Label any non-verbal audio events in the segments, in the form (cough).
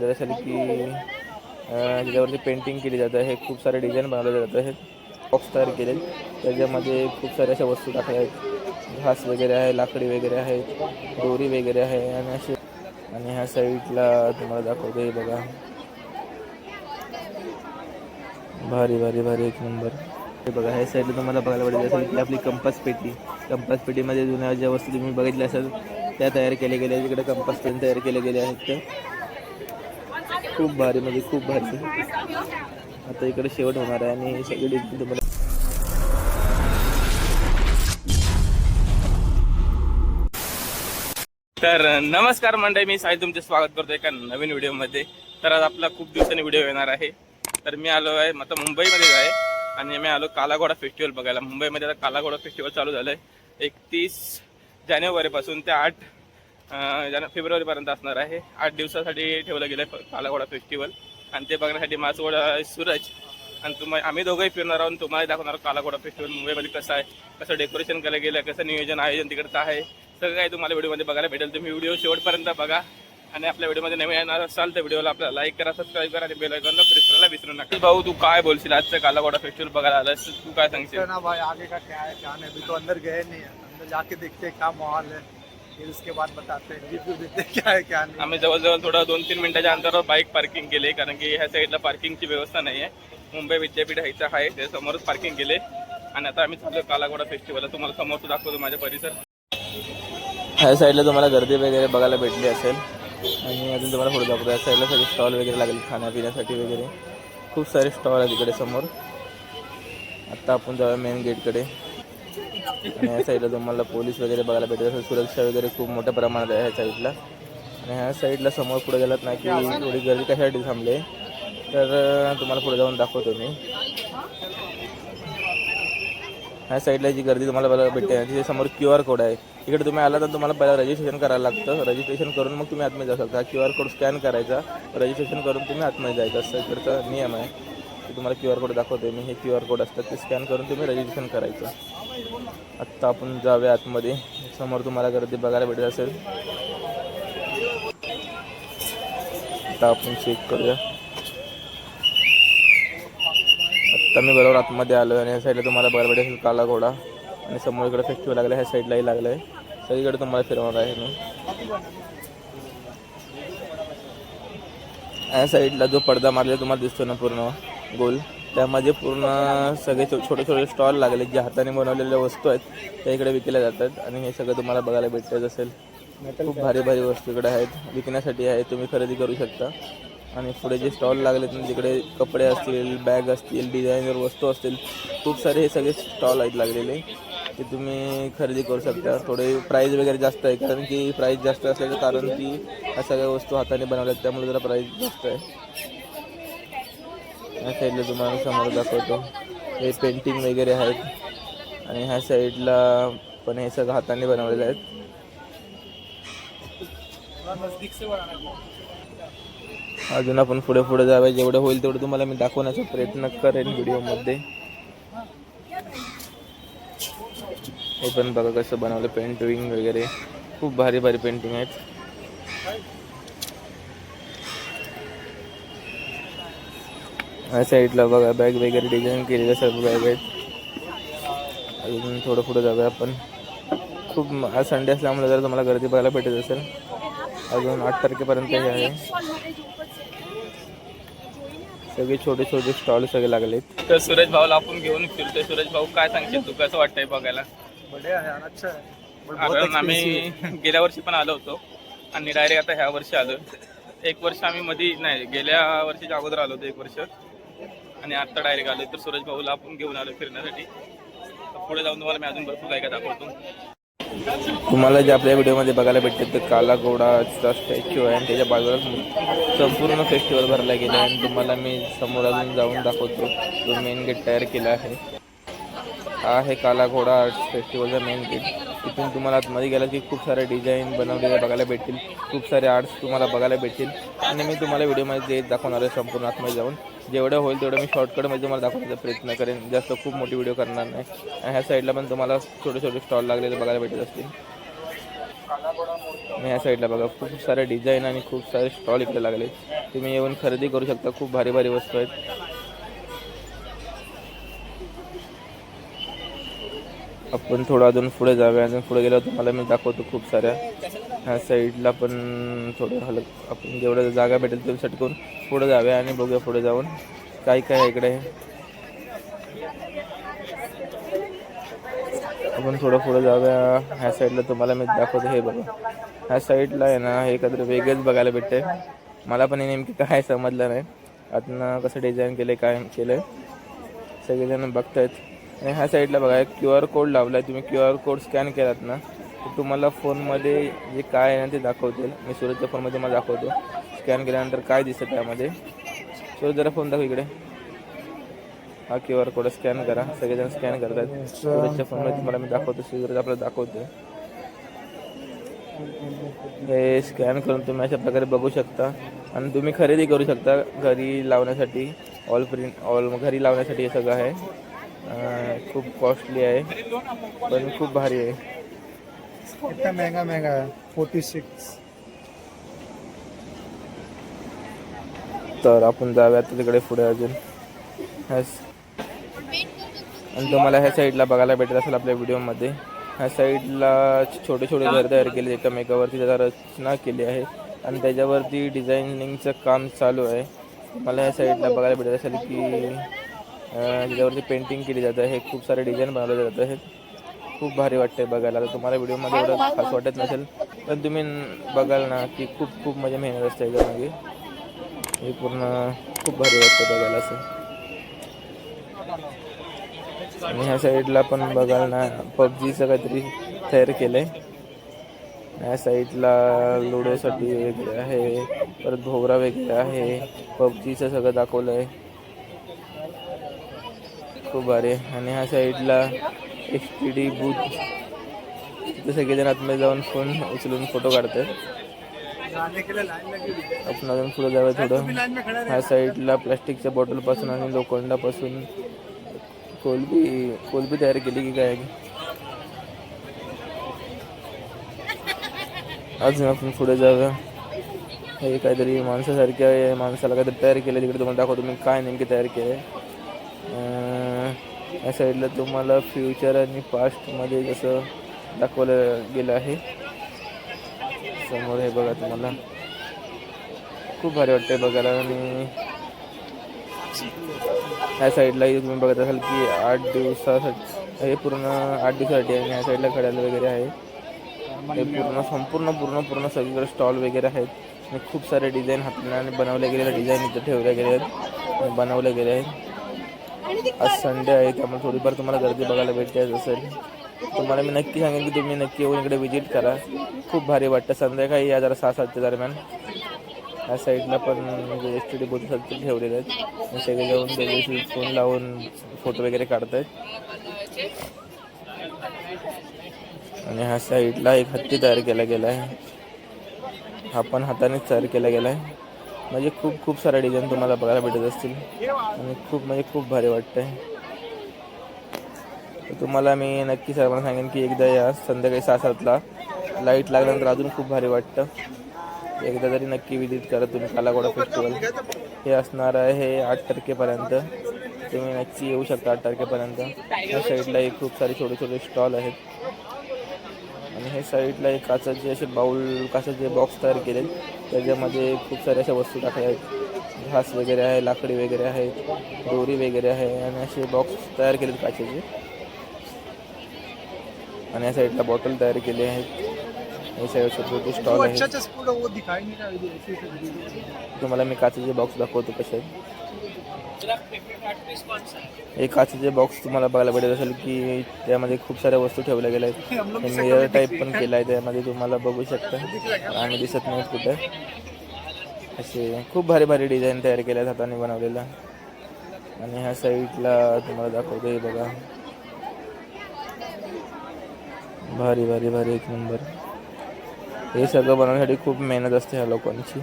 भेटत असेल की त्याच्यावरती पेंटिंग केली जात आहे खूप सारे डिझाईन बनवले जात आहेत बॉक्स तयार केले त्याच्यामध्ये खूप साऱ्या अशा वस्तू टाकल्या आहेत. घास वगैरे आहे लाकडी वगैरे आहे दोरी वगैरे आहे आणि असे आणि ह्या साईडला तुम्हाला दाखवतो हे बघा. भारी भारी भारी एक नंबर हे बघा ह्या साईडला तुम्हाला बघायला भेटेल असेल की आपली कंपास पेटी. कंपास पेटीमध्ये जुन्या ज्या वस्तू तुम्ही बघितल्या असेल त्या तयार केल्या गेल्या आहेत. इकडे कंपास पेन तयार केले गेले आहेत. ते खूप भारी म्हणजे खूप भारी. आता इकडे शेवट होणार आहे आणि सगळी तुम्हाला तर नमस्कार मंडळी मी साई तुमचे स्वागत करतो एका नवीन व्हिडिओमध्ये. तर आज आपला खूप दिवसांनी व्हिडिओ येणार आहे. तर मी आलो आहे आता मुंबईमध्ये आहे आणि मी आलो कालाघोडा फेस्टिवल बघायला. मुंबईमध्ये आता कालाघोडा फेस्टिवल चालू झालं आहे एकतीस जानेवारीपासून ते आठ जाने फेब्रुवारीपर्यंत असणार आहे. आठ दिवसासाठी ठेवलं गेलं आहे कालाघोडा फेस्टिवल आणि ते बघण्यासाठी माझं सूरज. आणि तुम्हाला आम्ही दोघंही फिरणार आहोत तुम्हाला दाखवणार आहोत कालाघोडा फेस्टिवल मुंबईमध्ये कसं आहे कसं डेकोरेशन केलं गेलं कसं नियोजन आयोजन तिकडचं आहे. सगळं काही तुम्हाला व्हिडिओमध्ये बघायला भेटेल. तुम्ही व्हिडिओ शेवटपर्यंत बघा. आणि आपल्या व्हिडिओमध्ये नवीन येणार असाल तर व्हिडिओला आपल्याला लाईक करा सबस्क्राईब करा आणि बेल आयकॉनला प्रेस करायला विसरू नका. भाऊ तू काय बोलशील आजचं कालाघोडा फेस्टिवल बघायला आलास? तू काय सांगशील? ना भाई आगे का क्या है? क्या नहीं अभी तो अंदर गए नहीं अंदर जाके देखते क्या माहौल है। फिर उसके बाद बताते हैं रिव्यू देते हैं क्या है क्या नहीं। आम्ही जवळजवळ थोडं दोन तीन मिनिटाच्या अंतरावर बाईक पार्किंग केले कारण की ह्या साईडला पार्किंगची व्यवस्था नाही आहे मुंबई विद्यापीठ ह्याचं आहे त्यासमोरच पार्किंग केले. आणि आता आम्ही चाललो कालाघोडा फेस्टिवलला तुम्हाला समोर दाखवतो माझ्या परिसर. ह्या साईडला तुम्हाला गर्दी वगैरे बघायला भेटली असेल. आणि अजून तुम्हाला पुढे दाखवतो. या साईडला सगळे स्टॉल वगैरे लागले खाण्यापिण्यासाठी वगैरे. खूप सारे स्टॉल आहेत इकडे समोर. आत्ता आपण जाऊया मेन गेटकडे आणि ह्या साईडला तुम्हाला पोलीस वगैरे बघायला भेटत असेल सुरक्षा वगैरे खूप मोठ्या प्रमाणात आहे ह्या साईडला आणि ह्या साईडला समोर पुढे गेलात ना की थोडी गर्दी कशासाठी थांबले तर तुम्हाला पुढे जाऊन दाखवतो मी. ह्या साईडला जी गर्दी तुम्हाला बघायला भेटते तिथे समोर क्यू आर कोड आहे. इकडे तुम्ही आला तर तुम्हाला पहिला रजिस्ट्रेशन करायला लागतं. रजिस्ट्रेशन करून मग तुम्ही आतमध्ये जाऊ शकता. क्यू आर कोड स्कॅन करायचा. रजिस्ट्रेशन करून तुम्ही आतमध्ये जायचं. असं इकडचा नियम आहे. ते तुम्हाला क्यू आर कोड दाखवते मी. हे क्यू आर कोड असतात ते स्कॅन करून तुम्ही रजिस्ट्रेशन करायचं. आत्ता आपण जाऊया आतमध्ये. समोर तुम्हाला गर्दी बघायला भेटत असेल. आता आपण चेक करूया. आत्ता मी बरोबर आतमध्ये आलो आणि ह्या साईडला तुम्हाला बघायला भेटेल काला घोडा आणि समोर इकडे फेस्टिवल लागलं ह्या साईडलाही लागलं आहे सगळीकडे तुम्हाला फिरवणार आहे मी. ह्या साईडला जो पडदा मारलेला तुम्हाला दिसतो ना पूर्ण गोल. त्यामध्ये पूर्ण सगळे छो- छोटे छोटे स्टॉल लागले जे हाताने बनवलेल्या वस्तू आहेत त्या इकडे विकल्या जातात. आणि हे सगळं तुम्हाला बघायला भेटत असेल. खूप भारी भारी वस्तू इकडे आहेत. विकण्यासाठी आहे तुम्ही खरेदी करू शकता. आणि पुढे जे स्टॉल लागले तिकडे कपडे असतील बॅग असतील डिझायनर वस्तू असतील खूप सारे हे सगळे स्टॉल आहेत लागलेले. ते तुम्ही खरेदी करू शकता. थोडे प्राईज वगैरे जास्त आहे कारण की प्राईज जास्त असल्याचं कारण की ह्या सगळ्या वस्तू हाताने बनवल्यात त्यामुळे जरा प्राईज जास्त आहे. ह्या साईडला तुम्हाला समोर दाखवतो. हे पेंटिंग वगैरे आहेत. आणि ह्या साईडला पण हे सगळं हाताने बनवलेलं आहेत. अजून आपण पुढे पुढे जावे जेवढं होईल तेवढं तुम्हाला मी दाखवण्याचा प्रयत्न करेन व्हिडिओमध्ये. हे पण बघा कसं बनवलं. पेंटिंग वगैरे. खूप भारी भारी पेंटिंग आहेत. ह्या साईडला बघा बॅग वगैरे डिझाईन केलेल्या सर्व बॅग आहेत अजून थोडं पुढं जाऊया आपण. खूप आज संडे असल्यामुळे जर तुम्हाला गर्दी बघायला भेटत असेल अजून आठ तारखेपर्यंत हे आहे. सगळे छोटे छोटे स्टॉल सगळे लागलेत. तर सूरज भाऊला आपण घेऊन फिरतोय. सूरज भाऊ काय सांगशील तू? कसं वाटतंय बघायला? कारण आम्ही. (laughs) गेल्या वर्षी पण आलो होतो. आणि डायरेक्ट आता ह्या वर्षी आलो एक वर्ष आम्ही मध्ये नाही गेल्या वर्षीच्या अगोदर आलो होतो एक वर्ष. आणि आता डायरेक्ट आलो तर सूरज भाऊला आपण घेऊन आलो फिरण्यासाठी. पुढे जाऊन तुम्हाला मी अजून भरपूर काय काय दाखवतो. तुम्हाला जे आपल्या व्हिडिओमध्ये बघायला भेटते ते काला घोडाचा स्टॅच्यू आहे आणि त्याच्या बाजूला संपूर्ण फेस्टिवल भरला गेला आहे आणि तुम्हाला मी समोर अजून जाऊन दाखवतो. जो मेन गेट तयार केला आहे. हा आहे काला घोडा आर्ट्स फेस्टिवलचा मेन गेट तिथून तुम्हाला आतमध्ये गेला की खूप सारे डिझाईन बनवलेले बघायला भेटतील. खूप सारे आर्ट्स तुम्हाला बघायला भेटतील. आणि मी तुम्हाला व्हिडिओमध्ये ते दाखवणार आहे संपूर्ण आतमध्ये जाऊन जेवढं होईल तेवढं मी शॉर्टकटमध्ये तुम्हाला दाखवण्याचा प्रयत्न करेन. जास्त खूप मोठी व्हिडिओ करणार नाही. आणि ह्या साईडला पण तुम्हाला छोटे छोटे स्टॉल लागलेले बघायला भेटत असतील. आणि ह्या साईडला बघा खूप सारे डिझाईन आणि खूप सारे स्टॉल इकडे लागले तुम्ही येऊन खरेदी करू शकता. खूप भारी भारी वस्तू आहेत. आपण थोडं अजून पुढे जाऊया. अजून पुढे गेल्यावर तुम्हाला मी दाखवतो खूप साऱ्या. ह्या साईडला पण थोडं हलक आपण जेवढं जागा भेटेल तेवढं सटकून पुढे जाऊया आणि बघूया पुढे जाऊन काय काय इकडे. आपण थोडं पुढे जाऊया. ह्या साईडला तुम्हाला मी दाखवतो. हे बघा. ह्या साईडला आहे ना हे काहीतरी वेगळंच बघायला भेटते मला पण हे नेमकी काय समजलं नाही. आतनं कसं डिझाईन केलं काय केलं सगळेजण बघतायत. आणि ह्या साईडला बघा एक क्यू आर कोड लावला आहे तुम्ही क्यू आर कोड स्कॅन केलात ना तर तुम्हाला फोनमध्ये जे काय आहे ना ते दाखवतील. मी सूरजच्या फोनमध्ये मला दाखवतो. स्कॅन केल्यानंतर काय दिसतं त्यामध्ये? सूरज जरा फोन दाखव इकडे. हा क्यू आर कोड स्कॅन करा. सगळेजण स्कॅन करतात. सूरजच्या फोनमध्ये तुम्हाला मी दाखवतो. सूरज आपल्याला दाखवतो हे स्कॅन करून तुम्ही अशा प्रकारे बघू शकता. आणि तुम्ही खरेदी करू शकता घरी लावण्यासाठी. ऑल प्रिंट ऑल घरी लावण्यासाठी हे सगळं आहे. खूप कॉस्टली आहे पण खूप भारी आहे. इतना महंगा महंगा है? फोर्टी सिक्स तर आपण जाऊया तिकडे पुढे अजून. हस. आणि तुम्हाला ह्या साईडला बघायला भेटत असेल आपल्या व्हिडिओमध्ये ह्या साईडला छोटे छोटे घर तयार केले एकामेकावरती त्याचा रचना केली आहे. आणि त्याच्यावरती डिझायनिंगचं काम चालू आहे. मला ह्या साईडला बघायला भेटत असेल की ज्याच्यावरती त्याच्यावरती पेंटिंग केली जात आहे खूप सारे डिझाईन बनवले जात. आहेत खूप भारी वाटते बघायला. तर तुम्हाला व्हिडिओमध्ये एवढं खास वाटत नसेल पण तुम्ही बघाल ना की खूप खूप म्हणजे मेहनत असते याच्यामध्ये हे पूर्ण खूप भारी वाटतं बघायला असं. आणि ह्या साईडला पण बघाल ना पबजीचं काहीतरी तयार केलंय. ह्या साईडला लुडोसाठी वगैरे आहे परत भोवरा वगैरे आहे पबजीचं सगळं दाखवलं आहे खूप भारी आणि ह्या साईडला एच टी डी बूथ तिथे सगळेजण आतमध्ये जाऊन फोन उचलून फोटो काढतात. आपण अजून पुढे जाऊया थोडं. ह्या साईडला प्लास्टिकच्या बॉटलपासून आणि लोखंडापासून कोलबी कोलबी तयार केली की काय? अजून आपण पुढे जाऊया. हे काहीतरी माणसासारख्या माणसाला काहीतरी तयार केलं तिकडे तुम्हाला दाखवतो मी काय नेमके तयार केले या साईडला तुम्हाला फ्युचर आणि पास्टमध्ये जसं दाखवलं गेलं आहे. समोर हे बघा तुम्हाला. खूप भारी वाटतंय बघायला आणि ह्या साईडलाही तुम्ही बघत असाल की आठ दिवसासाठी हे पूर्ण आठ दिवसासाठी आणि ह्या साईडला खड्याला वगैरे आहे. हे पूर्ण संपूर्ण पूर्ण पूर्ण सगळीकडे स्टॉल वगैरे आहेत. आणि खूप सारे डिझाईन हाताने बनवले गेलेल्या डिझाईन इथं ठेवल्या गेल्या आहेत बनवल्या गेल्या गेले आहेत. आज संडे आहे त्यामुळे थोडीफार तुम्हाला गर्दी बघायला भेटते असेल. तुम्हाला मी नक्की सांगेन की तुम्ही नक्की येऊन इकडे व्हिजिट करा. खूप भारी वाटतं संध्याकाळी या जरा सहा सातच्या दरम्यान. या साईडला पण म्हणजे एस टी डी बोट ठेवलेले आहेत. सगळे जाऊन त्याच्याशी फोन लावून फोटो वगैरे काढत आहेत आणि ह्या साईडला एक हत्ती तयार केला गेला आहे हा पण हातानेच तयार केला गेला आहे म्हणजे खूप खूप साऱ्या डिझाईन तुम्हाला बघायला भेटत असतील. आणि खूप म्हणजे खूप भारी वाटतंय. आहे तुम्हाला मी नक्की सर्वांना सांगेन की एकदा या संध्याकाळी सहा सातला लाइट लागल्यानंतर अजून खूप भारी वाटतं. एकदा तरी नक्की विजिट करा तुम्ही कालागोडा फेस्टिवल हे असणार आहे आठ तारखेपर्यंत. तुम्ही नक्की येऊ शकता आठ तारखेपर्यंत. या साईडलाही खूप सारे छोटे छोटे स्टॉल आहेत. आणि हे साईडला एक काचाचे असे बाउल काचाचे बॉक्स तयार केले त्याच्यामध्ये खूप साऱ्या अशा वस्तू टाकल्या आहेत. घास वगैरे आहे लाकडी वगैरे आहेत दोरी वगैरे आहे आणि असे बॉक्स तयार केलेत काचेचे. आणि या साईडला बॉटल तयार केले आहेत. सगळे छोटे छोटे स्टॉल है है, video। तुम्हाला मी काचेचे बॉक्स दाखवतो कसे आहेत. हे काचेचे बॉक्स तुम्हाला बघायला भेटत असेल की त्यामध्ये खूप साऱ्या वस्तू ठेवल्या गेल्या आहेत. मिरर टाईप पण केलं आहे त्यामध्ये तुम्हाला बघू शकता. आम्ही दिसत नाहीत कुठे. असे खूप भारी भारी डिझाईन तयार केल्या आहेत हाताने बनवलेल्या. आणि ह्या साईडला तुम्हाला दाखवतो हे बघा. भारी भारी भारी एक नंबर हे सगळं बनवण्यासाठी खूप मेहनत असते ह्या लोकांची.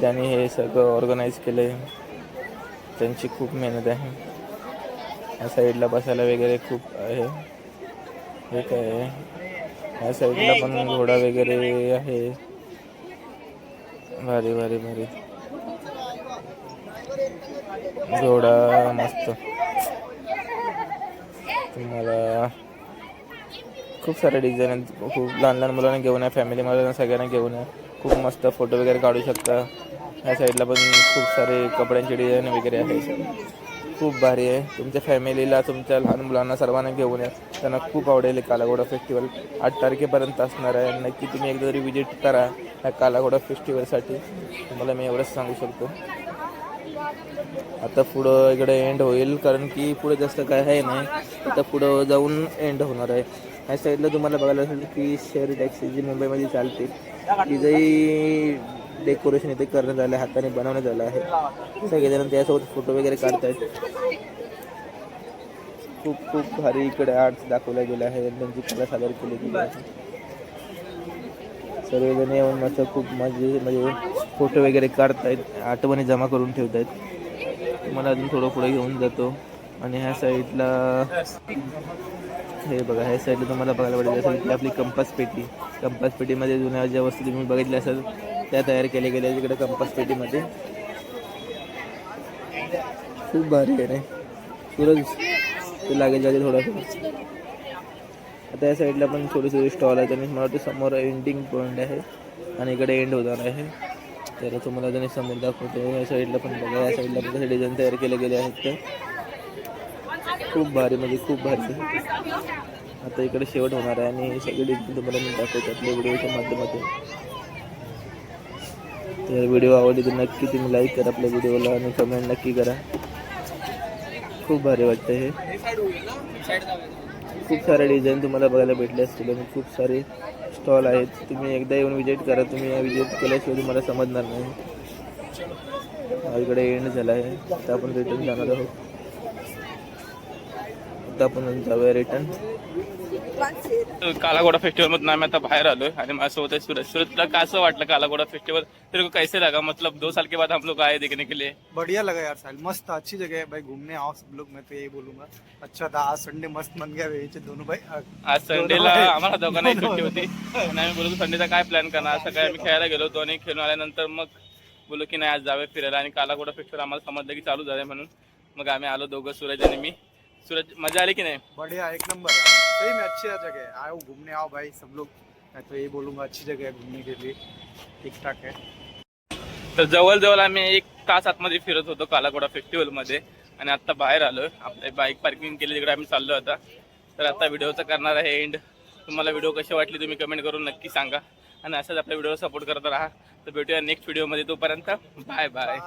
ज्यांनी हे सगळं ऑर्गनाईज केलं आहे त्यांची खूप मेहनत आहे. या साईडला बसायला वगैरे खूप आहे. हे काय या साईडला पण घोडा वगैरे आहे. भारी भारी भारी. घोडा मस्त. तुम्हाला खूप सारे डिझाईन आहेत. खूप लहान लहान मुलांना घेऊन या फॅमिली मुलांना सगळ्यांना घेऊन या. खूप मस्त फोटो वगैरे काढू शकता. या साईडला पण खूप सारे कपड्यांचे डिझाईन वगैरे आहे खूप भारी आहे. तुमच्या फॅमिलीला तुमच्या लहान मुलांना सर्वांना घेऊन या. त्यांना खूप आवडेल कालाघोडा फेस्टिवल. आठ तारखेपर्यंत असणार आहे. नक्की तुम्ही एकदा तरी विजिट करा ह्या कालाघोडा फेस्टिवलसाठी. तुम्हाला मी एवढंच सांगू शकतो. आता पुढं इकडे एंड होईल कारण की पुढे जास्त काय आहे नाही. आता पुढं जाऊन एंड होणार आहे. ह्या साईडला तुम्हाला बघायला असेल की शहरी टॅक्सी जी मुंबईमध्ये चालते तिचंही डेकोरेशन इथे करण्यात आलं आहे हाताने बनवण्यात आलं आहे. सगळेजण त्यासोबत फोटो वगैरे काढतायत. खूप खूप भारी इकडे आर्ट्स दाखवल्या गेल्या आहेत त्यांची कला सादर केली गेली आहे. सर्वजण येऊन मस्त खूप मजे म्हणजे फोटो वगैरे काढतायत आठवणी जमा करून ठेवतायत. मला अजून थोडं पुढे घेऊन जातो. आणि ह्या साईडला हे बघा ह्या साईडला तुम्हाला बघायला पाहिजे असेल की आपली कंपास पेटी कंपास पेटीमध्ये जुन्या ज्या वस्तू तुम्ही बघितल्या असेल त्या तयार केल्या गेल्या आहेत इकडे कंपास पेटीमध्ये. खूप भारी आहे रे. सूरज ते लागेल लागेल थोडासा. आता या साईडला पण छोटे छोटे स्टॉल आहेत आणि मला वाटतं समोर एंडिंग पॉईंट आहे आणि इकडे एंड होणार आहे. तर तुम्हाला त्यांनी समोर दाखवतो. या साईडला पण बघा या साईडला पण कसे डिझाईन तयार केले गेले आहेत ते खूप भारी म्हणजे खूप भारी. आता इकडे शेवट होणार आहे आणि सगळे डिझाईन तुम्हाला मी दाखवतो आपल्या व्हिडिओच्या माध्यमातून. तर व्हिडिओ आवडली तर नक्की तुम्ही लाईक करा आपल्या व्हिडिओला आणि कमेंट नक्की करा. खूप भारी वाटतं हे. खूप सारे डिझाईन तुम्हाला बघायला भेटले असतील आणि खूप सारे स्टॉल आहेत. तुम्ही एकदा येऊन विजिट करा. तुम्ही विजिट केल्याशिवाय तुम्हाला समजणार नाही. इकडे एंड झाला आहे आता आपण रिटर्न जाणार आहोत. आता आपण जाऊया रिटर्न कालाघोडा फेस्टिवल मधून आम्ही आता बाहर आलोय. आणि माझ्यासोबत आहे सूरज सूरज तुला कसं वाटलं कालाघोडा फेस्टिवल तेरे को कैसे लगा? मतलब दो साल के बाद हम लोग आए देखने के लिए. बढ़िया लगा यार साहिल. मस्त अच्छी जगह है भाई घूमने आओ सब लोग. मैं तो यही बोलूंगा. अच्छा था आज संडे मस्त बन गया ये दोनों भाई आज संडेला आम्हाला दोघांना सुट्टी होती. आणि आम्ही बोलतो संडेचा काय प्लॅन करणार? सकाळी आम्ही खेळायला गेलो होतो आणि खेळून आल्यानंतर मग बोललो की नाही आज जावे फिरायला. आणि कालाघोडा फेस्टिवल आम्हाला समजलं की चालू झालंय म्हणून. मग आम्ही आलो दोघं सूरज आणि मी. सूरज मजा आली की नाही? बढ़िया एक नंबर. सही में अच्छी जगह है। आओ घूमने आओ भाई सब लोग। मैं तो यही बोलूंगा अच्छी जगह है घूमने के लिए। ठीक ठाक है। तर जवळजवळ आम्ही एक तास आतमध्ये फिरत होतो कालाघोडा फेस्टिवलमध्ये आणि आता बाहेर आलोय आपल्या बाईक पार्किंग केली तिकडे आम्ही चाललो आता. तर आता व्हिडिओचा करणार आहे एंड तुम्हाला व्हिडिओ कशी वाटली तुम्ही कमेंट करून नक्की सांगा. आणि असंच आपल्या व्हिडिओला सपोर्ट करत राहा. तर भेटूया नेक्स्ट व्हिडिओमध्ये तोपर्यंत. Bye bye.